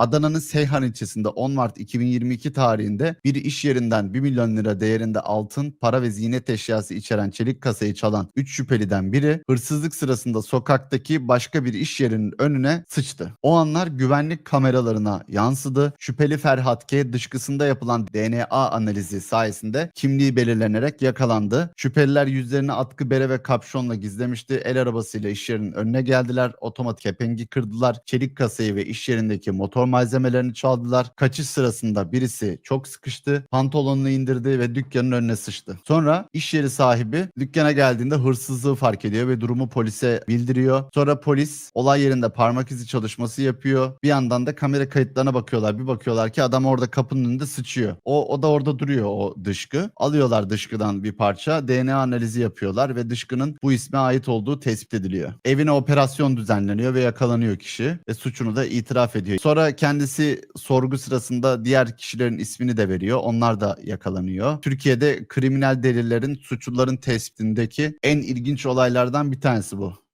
Adana'nın Seyhan ilçesinde 10 Mart 2022 tarihinde bir iş yerinden 1 milyon lira değerinde altın, para ve ziynet eşyası içeren çelik kasayı çalan 3 şüpheliden biri hırsızlık sırasında sokaktaki başka bir iş yerinin önüne sıçtı. O anlar güvenlik kameralarına yansıdı. Şüpheli Ferhat K dışkısında yapılan DNA analizi sayesinde kimliği belirlenerek yakalandı. Şüpheliler yüzlerini atkı bere ve kapşonla gizlemişti. El arabasıyla iş yerinin önüne geldiler. Otomatik kepengi kırdılar. Çelik kasayı ve iş yerindeki motor malzemelerini çaldılar. Kaçış sırasında birisi çok sıkıştı. Pantolonunu indirdi ve dükkanın önüne sıçtı. Sonra iş yeri sahibi dükkana geldiğinde hırsızlığı fark ediyor ve durumu polise bildiriyor. Sonra polis olay yerinde parmak izi çalışması yapıyor. Bir yandan da kamera kayıtlarına bakıyorlar. Bir bakıyorlar ki adam orada kapının önünde sıçıyor. O, o da orada duruyor o dışkı. Alıyorlar dışkıdan bir parça. DNA analizi yapıyorlar ve dışkının bu isme ait olduğu tespit ediliyor. Evine operasyon düzenleniyor ve yakalanıyor kişi ve suçunu da itiraf ediyor. Sonra kendisi sorgu sırasında diğer kişilerin ismini de veriyor. Onlar da yakalanıyor. Türkiye'de kriminal delillerin suçluların tespitindeki en ilginç olaylardan bir tanesi bu.